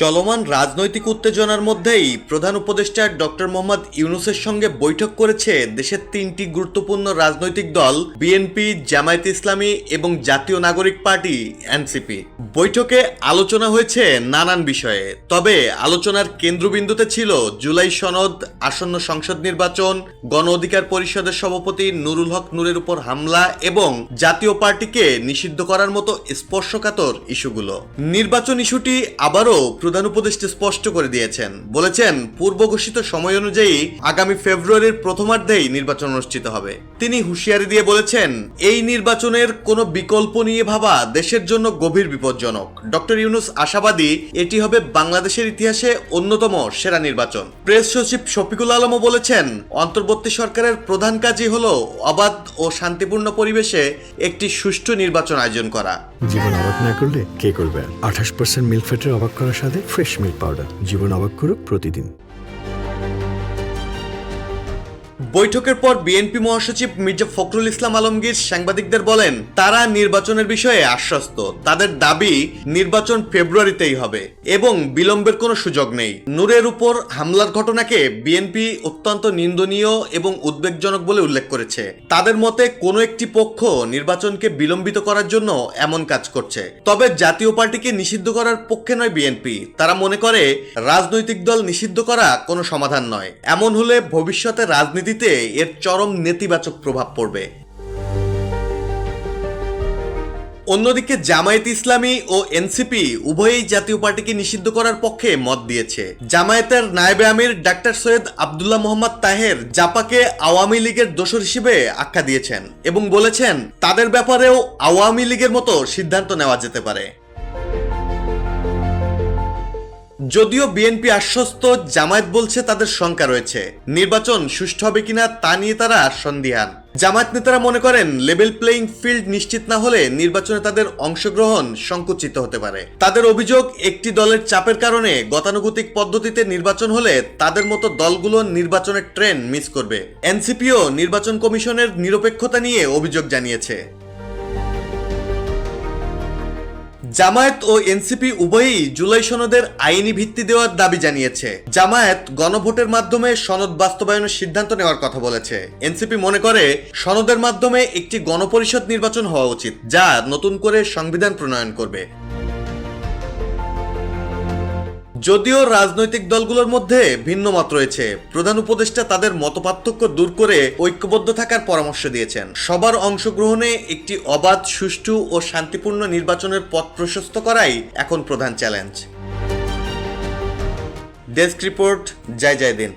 চলমান রাজনৈতিক উত্তেজনার মধ্যেই প্রধান উপদেষ্টা ডক্টর মোহাম্মদ ইউনুসের সঙ্গে বৈঠক করেছে দেশের তিনটি গুরুত্বপূর্ণ রাজনৈতিক দল, বিএনপি, জামায়াত ইসলামী এবং জাতীয় নাগরিক পার্টি, এনসিপি। বৈঠকে আলোচনা হয়েছে নানান বিষয়ে। তবে আলোচনার কেন্দ্রবিন্দুতে ছিল জুলাই সনদ, আসন্ন সংসদ নির্বাচন, গণ অধিকার পরিষদের সভাপতি নুরুল হক নূরের উপর হামলা এবং জাতীয় পার্টিকে নিষিদ্ধ করার মতো স্পর্শকাতর ইস্যুগুলো। নির্বাচন ইস্যুটি আবারও প্রধান উপদেষ্টা স্পষ্ট করে দিয়েছেন। বলেছেন পূর্ব ঘোষিত সময় অনুযায়ী আগামী ফেব্রুয়ারির প্রথমার্ধেই নির্বাচন অনুষ্ঠিত হবে। তিনি হুঁশিয়ারি দিয়ে বলেছেন, এই নির্বাচনের কোনো বিকল্প নিয়ে ভাবা দেশের জন্য গভীর বিপজ্জনক। ডক্টর ইউনুস আশাবাদী, এটি হবে বাংলাদেশের ইতিহাসে অন্যতম সেরা নির্বাচন। প্রেস সচিব শফিকুল আলমও বলেছেন, অন্তর্বর্তী সরকারের প্রধান কাজই হলো অবাধ ও শান্তিপূর্ণ পরিবেশে একটি সুষ্ঠু নির্বাচন আয়োজন করা। জীবন অবাক না করলে কে করবে? আঠাশ পার্সেন্ট মিল্ক ফ্যাটের অবাক করার ফ্রেশ মিল্ক পাউডার জীবন অবাক করুক প্রতিদিন। বৈঠকের পর বিএনপি মহাসচিব মির্জা ফখরুল ইসলাম আলমগীর সাংবাদিকদের বলেন, তারা নির্বাচনের বিষয়ে আশ্বস্ত। তাদের দাবি, নির্বাচন ফেব্রুয়ারিতেই হবে এবং বিলম্বের কোনো সুযোগ নেই। নূরের উপর হামলার ঘটনাকে বিএনপি অত্যন্ত নিন্দনীয় এবং উদ্বেগজনক বলে উল্লেখ করেছে। তাদের মতে, কোনো একটি পক্ষ নির্বাচনকে বিলম্বিত করার জন্য এমন কাজ করছে। তবে জাতীয় পার্টিকে নিষিদ্ধ করার পক্ষে নয় বিএনপি। তারা মনে করে, রাজনৈতিক দল নিষিদ্ধ করা কোনো সমাধান নয়। এমন হলে ভবিষ্যতে রাজনীতিতে এর চরম নেতিবাচক প্রভাব পড়বে। অন্যদিকে জামায়াত ইসলামী ও এনসিপি উভয়ই জাতীয় পার্টিকে নিষিদ্ধ করার পক্ষে মত দিয়েছে। জামায়াতের নায়েবে আমির ডাক্তার সৈয়দ আবদুল্লাহ মোহাম্মদ তাহের জাপাকে আওয়ামী লীগের দোষর হিসেবে আখ্যা দিয়েছেন এবং বলেছেন, তাদের ব্যাপারেও আওয়ামী লীগের মতো সিদ্ধান্ত নেওয়া যেতে পারে। যদিও বিএনপি আশ্বস্ত, জামায়াত বলছে তাদের শঙ্কা রয়েছে। নির্বাচন সুষ্ঠু হবে কিনা তা নিয়ে তারা সন্দিহান। জামায়াত নেতারা মনে করেন লেভেল প্লেইং ফিল্ড নিশ্চিত না হলে নির্বাচনে তাদের অংশগ্রহণ সংকুচিত হতে পারে। তাদের অভিযোগ, একটি দলের চাপের কারণে গতানুগতিক পদ্ধতিতে নির্বাচন হলে তাদের মতো দলগুলো নির্বাচনের ট্রেন মিস করবে। এনসিপিও নির্বাচন কমিশনের নিরপেক্ষতা নিয়ে অভিযোগ জানিয়েছে। জামায়াত ও এনসিপি উভয়ই জুলাই সনদের আইনি ভিত্তি দেওয়ার দাবি জানিয়েছে। জামায়াত গণভোটের মাধ্যমে সনদ বাস্তবায়নের সিদ্ধান্ত নেওয়ার কথা বলেছে। এনসিপি মনে করে, সনদের মাধ্যমে একটি গণপরিষদ নির্বাচন হওয়া উচিত, যা নতুন করে সংবিধান প্রণয়ন করবে। যদিও রাজনৈতিক দলগুলোর মধ্যে ভিন্ন মত রয়েছে, প্রধান উপদেষ্টা তাদের মতপার্থক্য দূর করে ঐক্যবদ্ধ থাকার পরামর্শ দিয়েছেন। সবার অংশগ্রহণে একটি অবাধ, সুষ্ঠু ও শান্তিপূর্ণ নির্বাচনের পথ প্রশস্ত করাই এখন প্রধান চ্যালেঞ্জ। ডেস্ক রিপোর্ট, জয় জয় দিন।